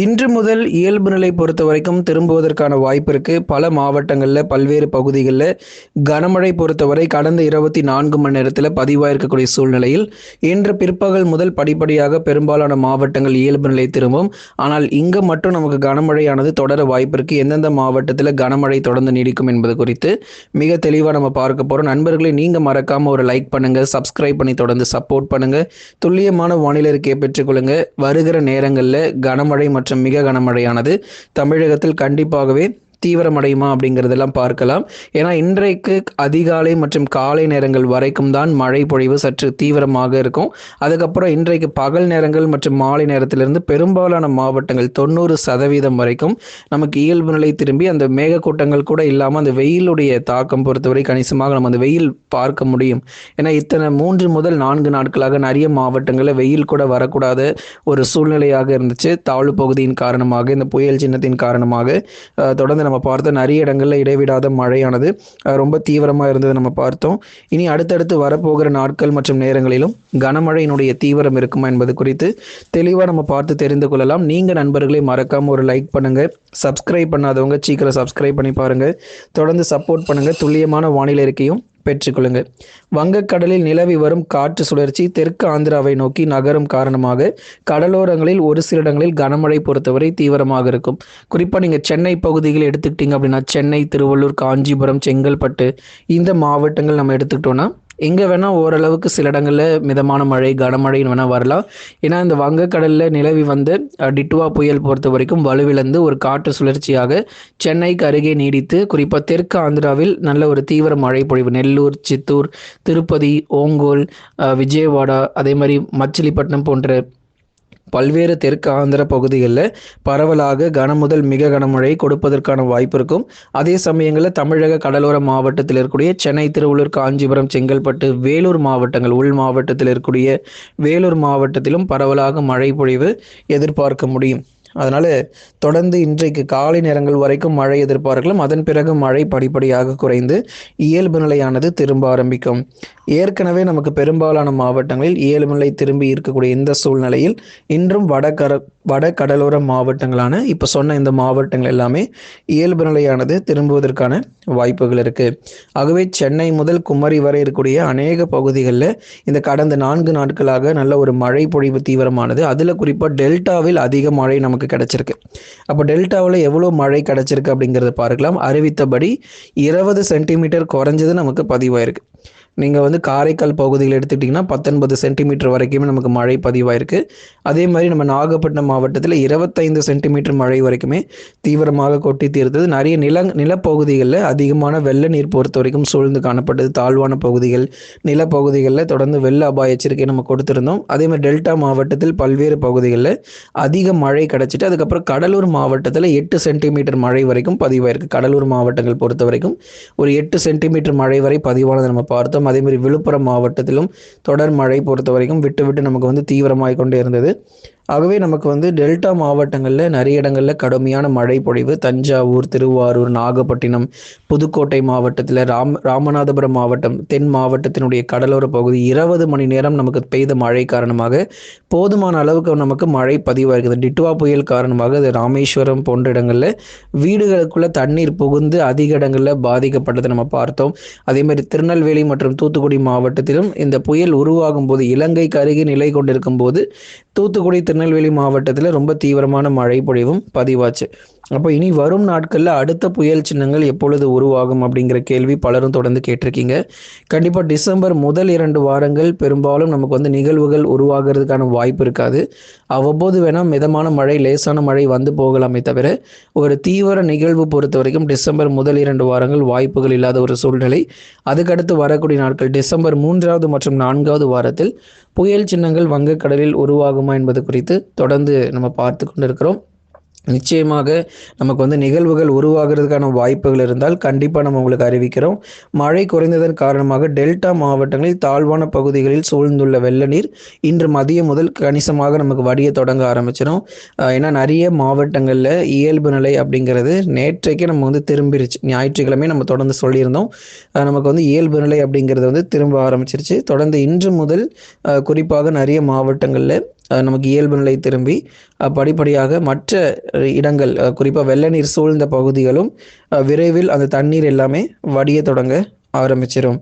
இன்று முதல் இயல்பு நிலை பொறுத்த வரைக்கும் திரும்புவதற்கான வாய்ப்பு இருக்கு. பல மாவட்டங்களில் பல்வேறு பகுதிகளில் கனமழை பொறுத்தவரை கடந்த இருபத்தி நான்கு மணி நேரத்தில் பதிவாயிருக்கக்கூடிய சூழ்நிலையில் இன்று பிற்பகல் முதல் படிப்படியாக பெரும்பாலான மாவட்டங்கள் இயல்பு நிலை திரும்பும். ஆனால் இங்கு மட்டும் நமக்கு கனமழையானது தொடர வாய்ப்பு இருக்கு. எந்தெந்த மாவட்டத்தில் கனமழை தொடர்ந்து நீடிக்கும் என்பது குறித்து மிக தெளிவாக நம்ம பார்க்க போறோம். நண்பர்களை நீங்க மறக்காம ஒரு லைக் பண்ணுங்க சப்ஸ்கிரைப் பண்ணி தொடர்ந்து சப்போர்ட் பண்ணுங்க. துல்லியமான வானிலை இருக்கையை பெற்றுக்கொள்ளுங்க வருகிற நேரங்களில் கனமழை மற்றும் மிக கனமழையானது தமிழகத்தில் கண்டிப்பாகவே தீவிரமடையுமா அப்படிங்கிறதெல்லாம் பார்க்கலாம். ஏன்னா இன்றைக்கு அதிகாலை மற்றும் காலை நேரங்கள் வரைக்கும் தான் மழை பொழிவு சற்று தீவிரமாக இருக்கும். அதுக்கப்புறம் இன்றைக்கு பகல் நேரங்கள் மற்றும் மாலை நேரத்திலிருந்து பெரும்பாலான மாவட்டங்கள் தொண்ணூறு சதவீதம் வரைக்கும் நமக்கு இயல்பு நிலை திரும்பி அந்த மேகக்கூட்டங்கள் கூட இல்லாமல் அந்த வெயிலுடைய தாக்கம் பொறுத்தவரை கணிசமாக நம்ம அந்த வெயில் பார்க்க முடியும். ஏன்னா இத்தனை மூன்று முதல் நான்கு நாட்களாக நிறைய மாவட்டங்களில் வெயில் கூட வரக்கூடாத ஒரு சூழ்நிலையாக இருந்துச்சு. தாழ்வு பகுதியின் காரணமாக இந்த புயல் சின்னத்தின் காரணமாக தொடர்ந்து நம்ம பார்த்தோம் நிறைய இடங்களில் இடைவிடாத மழையானது ரொம்ப தீவிரமாக இருந்தது நம்ம பார்த்தோம். இனி அடுத்தடுத்து வரப்போகிற நாட்கள் மற்றும் நேரங்களிலும் கனமழையினுடைய தீவிரம் இருக்குமா என்பது குறித்து தெளிவாக நம்ம பார்த்து தெரிந்து கொள்ளலாம். நீங்கள் நண்பர்களை மறக்காமல் ஒரு லைக் பண்ணுங்கள் சப்ஸ்கிரைப் பண்ணாதவங்க சீக்கிரம் சப்ஸ்கிரைப் பண்ணி பாருங்கள் தொடர்ந்து சப்போர்ட் பண்ணுங்கள் துல்லியமான வானிலை இருக்கையும் பெற்றுக்கொள்ளுங்கள் வங்கக்கடலில் நிலவி வரும் காற்று சுழற்சி தெற்கு ஆந்திராவை நோக்கி நகரும் காரணமாக கடலோரங்களில் ஒரு சில இடங்களில் கனமழை பொறுத்தவரை தீவிரமாக இருக்கும். குறிப்பாக நீங்கள் சென்னை பகுதிகள் எடுத்துக்கிட்டீங்க அப்படின்னா சென்னை திருவள்ளூர் காஞ்சிபுரம் செங்கல்பட்டு இந்த மாவட்டங்கள் நம்ம எடுத்துக்கிட்டோம்னா எங்கே வேணால் ஓரளவுக்கு சில இடங்களில் மிதமான மழை கனமழைன்னு வேணால் வரலாம். ஏன்னா இந்த வங்கக்கடலில் நிலவி வந்து டிட்டுவா புயல் பொறுத்த வரைக்கும் வலுவிழந்து ஒரு காற்று சுழற்சியாக சென்னைக்கு அருகே நீடித்து குறிப்பாக தெற்கு ஆந்திராவில் நல்ல ஒரு தீவிர மழை பொழிவு. நெல்லூர் சித்தூர் திருப்பதி ஓங்கோல் விஜயவாடா அதே மாதிரி மச்சிலிப்பட்டினம் போன்ற பல்வேறு தெற்கு ஆந்திர பகுதிகளில் பரவலாக கன முதல் மிக கனமழை கொடுப்பதற்கான வாய்ப்பு இருக்கும். அதே சமயங்களில் தமிழக கடலோர மாவட்டத்தில் இருக்கக்கூடிய சென்னை திருவள்ளூர் காஞ்சிபுரம் செங்கல்பட்டு வேலூர் மாவட்டங்கள் உள் மாவட்டத்தில் இருக்கக்கூடிய வேலூர் மாவட்டத்திலும் பரவலாக மழை பொழிவு எதிர்பார்க்க முடியும். அதனால் தொடர்ந்து இன்றைக்கு காலை நேரங்கள் வரைக்கும் மழை எதிர்பார்க்கலாம். அதன் பிறகு மழை படிப்படியாக குறைந்து இயல்பு நிலையானது திரும்ப ஆரம்பிக்கும். ஏற்கனவே நமக்கு பெரும்பாலான மாவட்டங்களில் இயல்புநிலை திரும்பி இருக்கக்கூடிய இந்த சூழ்நிலையில் இன்றும் வடகர வட கடலோர மாவட்டங்களான இப்போ சொன்ன இந்த மாவட்டங்கள் எல்லாமே இயல்பு நிலையானது திரும்புவதற்கான வாய்ப்புகள் இருக்கு. ஆகவே சென்னை முதல் குமரி வரை இருக்கக்கூடிய அநேக பகுதிகளில் இந்த கடந்த நான்கு நாட்களாக நல்ல ஒரு மழை பொழிவு தீவிரமானது. அதில் குறிப்பாக டெல்டாவில் அதிக மழை நமக்கு கிடைச்சிருக்கு. அப்போ டெல்டாவில் எவ்வளோ மழை கிடைச்சிருக்கு அப்படிங்கிறத பார்க்கலாம். அறிவித்தபடி இருபது சென்டிமீட்டர் குறைஞ்சது நமக்கு பதிவாயிருக்கு. நீங்கள் வந்து காரைக்கால் பகுதியில் எடுத்துக்கிட்டிங்கன்னா பத்தொன்பது சென்டிமீட்டர் வரைக்குமே நமக்கு மழை பதிவாயிருக்கு. அதே மாதிரி நம்ம நாகப்பட்டினம் மாவட்டத்தில் இருபத்தைந்து சென்டிமீட்டர் மழை வரைக்குமே தீவிரமாக கொட்டி தீர்த்தது. நிறைய நில நிலப்பகுதிகளில் அதிகமான வெள்ள நீர் பொறுத்த வரைக்கும் சூழ்ந்து காணப்பட்டது. தாழ்வான பகுதிகள் நிலப்பகுதிகளில் தொடர்ந்து வெள்ள அபாய எச்சரிக்கை நம்ம கொடுத்துருந்தோம். அதே மாதிரி டெல்டா மாவட்டத்தில் பல்வேறு பகுதிகளில் அதிக மழை கிடச்சிட்டு அதுக்கப்புறம் கடலூர் மாவட்டத்தில் எட்டு சென்டிமீட்டர் மழை வரைக்கும் பதிவாயிருக்கு. கடலூர் மாவட்டங்கள் பொறுத்த வரைக்கும் ஒரு எட்டு சென்டிமீட்டர் மழை வரை பதிவானதை நம்ம பார்த்தோம். அதே மாதிரி விழுப்புரம் மாவட்டத்திலும் தொடர் மழை பொறுத்த வரைக்கும் விட்டு விட்டு நமக்கு வந்து தீவிரமாக கொண்டே இருந்தது. ஆகவே நமக்கு வந்து டெல்டா மாவட்டங்களில் நிறைய இடங்களில் கடுமையான மழை பொழிவு. தஞ்சாவூர் திருவாரூர் நாகப்பட்டினம் புதுக்கோட்டை மாவட்டத்தில் ராம் ராமநாதபுரம் மாவட்டம் தென் மாவட்டத்தினுடைய கடலோர பகுதி இருபது மணி நேரம் நமக்கு பெய்த மழை காரணமாக போதுமான அளவுக்கு நமக்கு மழை பதிவாகிறது. டிட்டுவா புயல் காரணமாக அது ராமேஸ்வரம் போன்ற இடங்களில் வீடுகளுக்குள்ள தண்ணீர் புகுந்து அதிக இடங்களில் பாதிக்கப்பட்டதை நம்ம பார்த்தோம். அதே மாதிரி திருநெல்வேலி மற்றும் தூத்துக்குடி மாவட்டத்திலும் இந்த புயல் உருவாகும் போது இலங்கைக்கு அருகே நிலை கொண்டிருக்கும் போது தூத்துக்குடி திருநெல்வேலி மாவட்டத்தில் ரொம்ப தீவிரமான மழை பொழிவும் பதிவாச்சு. அப்போ இனி வரும் நாட்களில் அடுத்த புயல் சின்னங்கள் எப்பொழுது உருவாகும் அப்படிங்கிற கேள்வி பலரும் தொடர்ந்து கேட்டிருக்கீங்க. கண்டிப்பாக டிசம்பர் முதல் இரண்டு வாரங்கள் பெரும்பாலும் நமக்கு வந்து நிகழ்வுகள் உருவாகிறதுக்கான வாய்ப்பு இருக்காது. அவ்வப்போது வேணால் மிதமான மழை லேசான மழை வந்து போகலாமே தவிர ஒரு தீவிர நிகழ்வு பொறுத்த வரைக்கும் டிசம்பர் முதல் இரண்டு வாரங்கள் வாய்ப்புகள் இல்லாத ஒரு சூழ்நிலை. அதுக்கடுத்து வரக்கூடிய நாட்கள் டிசம்பர் மூன்றாவது மற்றும் நான்காவது வாரத்தில் புயல் சின்னங்கள் வங்கக்கடலில் உருவாகுமா என்பது குறித்து தொடர்ந்து நம்ம பார்த்து கொண்டிருக்கிறோம். நிச்சயமாக நமக்கு வந்து நிகழ்வுகள் உருவாகிறதுக்கான வாய்ப்புகள் இருந்தால் கண்டிப்பாக நம்ம உங்களுக்கு அறிவிக்கிறோம். மழை குறைந்ததன் காரணமாக டெல்டா மாவட்டங்களில் தாழ்வான பகுதிகளில் சூழ்ந்துள்ள வெள்ள நீர் இன்று மதியம் முதல் கணிசமாக நமக்கு வடிய தொடங்க ஆரம்பிச்சிடும் ஏன்னா நிறைய மாவட்டங்களில் இயல்பு நிலை அப்படிங்கிறது நேற்றைக்கே நம்ம வந்து திரும்பிருச்சு. ஞாயிற்றுக்கிழமை நம்ம தொடர்ந்து சொல்லியிருந்தோம். நமக்கு வந்து இயல்பு நிலை அப்படிங்கிறது வந்து திரும்ப ஆரம்பிச்சிருச்சு. தொடர்ந்து இன்று முதல் குறிப்பாக நிறைய மாவட்டங்களில் நமக்கு இயல்பு நிலை திரும்பி படிப்படியாக மற்ற இடங்கள் குறிப்பாக வெள்ள நீர் சூழ்ந்த பகுதிகளும் விரைவில் அந்த தண்ணீர் எல்லாமே வடிய தொடங்க ஆரம்பிச்சிடும்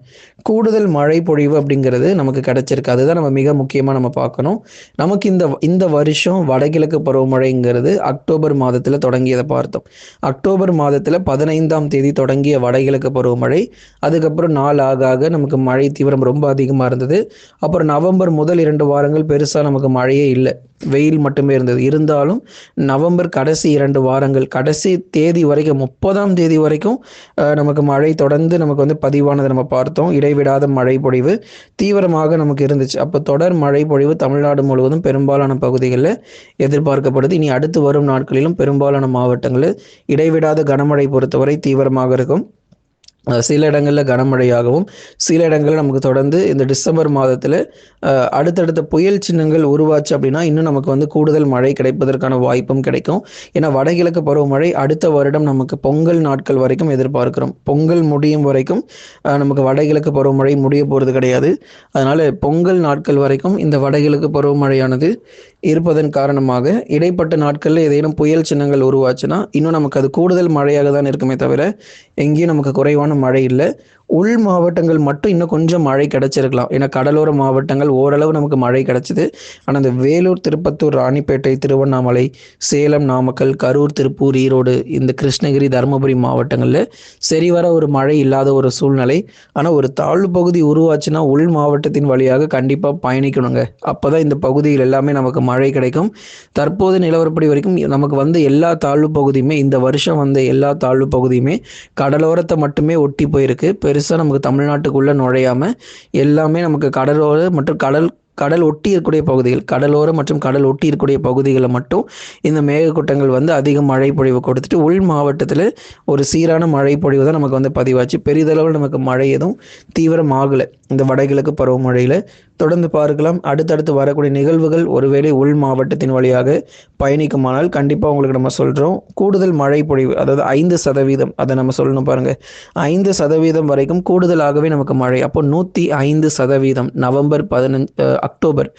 கூடுதல் மழை பொழிவு அப்படிங்கிறது நமக்கு கிடைச்சிருக்கு. அதுதான் நம்ம மிக முக்கியமாக நம்ம பார்க்கணும். நமக்கு இந்த இந்த வருஷம் வடகிழக்கு பருவமழைங்கிறது அக்டோபர் மாதத்தில் தொடங்கியதை பார்த்தோம். அக்டோபர் மாதத்தில் பதினைந்தாம் தேதி தொடங்கிய வடகிழக்கு பருவமழை. அதுக்கப்புறம் நாள் ஆக ஆக நமக்கு மழை தீவிரம் ரொம்ப அதிகமாக இருந்தது. அப்புறம் நவம்பர் முதல் இரண்டு வாரங்கள் பெருசாக நமக்கு மழையே இல்லை. வெயில் மட்டுமே இருந்தது. இருந்தாலும் நவம்பர் கடைசி இரண்டு வாரங்கள் கடைசி தேதி வரைக்கும் முப்பதாம் தேதி வரைக்கும் நமக்கு மழை தொடர்ந்து நமக்கு வந்து பதிவானதை நம்ம பார்த்தோம். இடைவிடாத மழை பொழிவு தீவிரமாக நமக்கு இருந்துச்சு. அப்போ தொடர் மழை பொழிவு தமிழ்நாடு முழுவதும் பெரும்பாலான பகுதிகளில் எதிர்பார்க்கப்படுது. இனி அடுத்து வரும் நாட்களிலும் பெரும்பாலான மாவட்டங்களில் இடைவிடாத கனமழை பொறுத்தவரை தீவிரமாக இருக்கும். சில இடங்களில் கனமழையாகவும் சில இடங்களில் நமக்கு தொடர்ந்து இந்த டிசம்பர் மாதத்தில் அடுத்தடுத்த புயல் சின்னங்கள் உருவாச்சு அப்படின்னா இன்னும் நமக்கு வந்து கூடுதல் மழை கிடைப்பதற்கான வாய்ப்பும் கிடைக்கும். ஏன்னா வடகிழக்கு பருவமழை அடுத்த வருடம் நமக்கு பொங்கல் நாட்கள் வரைக்கும் எதிர்பார்க்கிறோம். பொங்கல் முடியும் வரைக்கும் நமக்கு வடகிழக்கு பருவமழை முடிய போகிறது கிடையாது. அதனால் பொங்கல் நாட்கள் வரைக்கும் இந்த வடகிழக்கு பருவமழையானது இருப்பதன் காரணமாக இடைப்பட்ட நாட்களில் ஏதேனும் புயல் சின்னங்கள் உருவாச்சுன்னா இன்னும் நமக்கு அது கூடுதல் மழையாக தான் இருக்குமே தவிர எங்கேயும் நமக்கு குறைவான மழை இல்லை. உள் மாவட்டங்கள் மட்டும் இன்னும் கொஞ்சம் மழை கிடைச்சிருக்கலாம். ஏன்னா கடலோர மாவட்டங்கள் ஓரளவு நமக்கு மழை கிடைச்சிது. ஆனால் இந்த வேலூர் திருப்பத்தூர் ராணிப்பேட்டை திருவண்ணாமலை சேலம் நாமக்கல் கரூர் திருப்பூர் ஈரோடு இந்த கிருஷ்ணகிரி தருமபுரி மாவட்டங்களில் சரிவர ஒரு மழை இல்லாத ஒரு சூழ்நிலை. ஆனால் ஒரு தாழ்வு பகுதி உருவாச்சுன்னா உள் மாவட்டத்தின் வழியாக கண்டிப்பாக பயணிக்கணுங்க. அப்போ தான் இந்த பகுதியில் எல்லாமே நமக்கு மழை கிடைக்கும். தற்போது நிலவரப்படி வரைக்கும் நமக்கு வந்து எல்லா தாழ்வு பகுதியுமே இந்த வருஷம் வந்த எல்லா தாழ்வு பகுதியுமே கடலோரத்தை மட்டுமே ஒட்டி போயிருக்கு. பெருசாக நமக்கு தமிழ்நாட்டுக்குள்ளே நுழையாமல் எல்லாமே நமக்கு கடலோர மற்றும் கடல் கடல் ஒட்டி இருக்கக்கூடிய பகுதிகள் கடலோரம் மற்றும் கடல் ஒட்டி இருக்கக்கூடிய பகுதிகளில் மட்டும் இந்த மேகக்கூட்டங்கள் வந்து அதிக மழை பொழிவு கொடுத்துட்டு உள் மாவட்டத்தில் ஒரு சீரான மழை பொழிவு தான் நமக்கு வந்து பதிவாச்சு. பெரிதளவில் நமக்கு மழை எதுவும் தீவிரமாகலை. இந்த வடகிழக்கு பருவமழையில் தொடர்ந்து பார்க்கலாம். அடுத்தடுத்து வரக்கூடிய நிகழ்வுகள் ஒருவேளை உள் மாவட்டத்தின் வழியாக பயணிக்குமானால் கண்டிப்பாக உங்களுக்கு நம்ம சொல்கிறோம் கூடுதல் மழை பொழிவு அதாவது ஐந்து சதவீதம் அதை நம்ம சொல்லணும் பாருங்கள் ஐந்து சதவீதம் வரைக்கும் கூடுதலாகவே நமக்கு மழை. அப்போ நூற்றி ஐந்து சதவீதம் நவம்பர் பதினஞ்சு அக்டோபர்.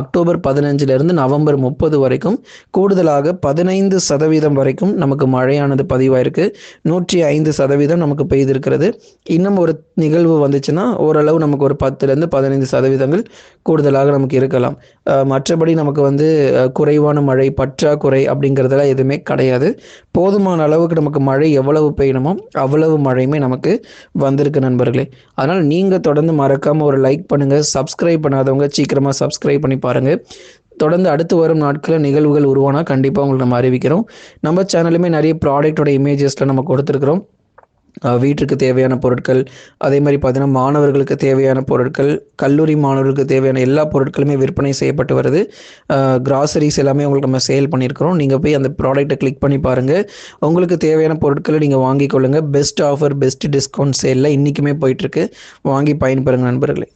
அக்டோபர் பதினஞ்சிலிருந்து நவம்பர் முப்பது வரைக்கும் கூடுதலாக பதினைந்து சதவீதம் வரைக்கும் நமக்கு மழையானது பதிவாயிருக்கு. நூற்றி ஐந்து சதவீதம் நமக்கு பெய்திருக்கிறது. இன்னும் ஒரு நிகழ்வு வந்துச்சுன்னா ஓரளவு நமக்கு ஒரு பத்துலேருந்து பதினைந்து சதவீதங்கள் கூடுதலாக நமக்கு இருக்கலாம். மற்றபடி நமக்கு வந்து குறைவான மழை பற்றாக்குறை அப்படிங்கிறதெல்லாம் எதுவுமே கிடையாது. போதுமான அளவுக்கு நமக்கு மழை எவ்வளவு பெய்யணுமோ அவ்வளவு மழையுமே நமக்கு வந்திருக்கு நண்பர்களே. அதனால் நீங்கள் தொடர்ந்து மறக்காமல் ஒரு லைக் பண்ணுங்கள் சப்ஸ்கிரைப் பண்ணாதவங்க சீக்கிரமாக சப்ஸ்கிரைப் பண்ணி பாருங்கள் தொடர்ந்து அடுத்து வரும் நாட்களில் நிகழ்வுகள் உருவானா கண்டிப்பாக உங்களுக்கு நம்ம அறிவிக்கிறோம். நம்ம சேனலுமே நிறைய ப்ராடக்டோட இமேஜஸ்லாம் நம்ம கொடுத்துருக்குறோம். வீட்டிற்கு வீட்டுக்கு தேவையான பொருட்கள் அதே மாதிரி பார்த்தீங்கன்னா மாணவர்களுக்கு தேவையான பொருட்கள் கல்லூரி மாணவர்களுக்கு தேவையான எல்லா பொருட்களுமே விற்பனை செய்யப்பட்டு வருது. கிராசரிஸ் எல்லாமே உங்களுக்கு நம்ம சேல் பண்ணியிருக்கிறோம். நீங்கள் போய் அந்த ப்ராடக்ட்டை கிளிக் பண்ணி பாருங்கள் உங்களுக்கு தேவையான பொருட்களை நீங்கள் வாங்கிக் கொள்ளுங்கள் பெஸ்ட் ஆஃபர் பெஸ்ட் டிஸ்கவுண்ட் சேலில் இன்றைக்குமே போயிட்டுருக்கு வாங்கி பயன்பெறுங்க நண்பர்களே.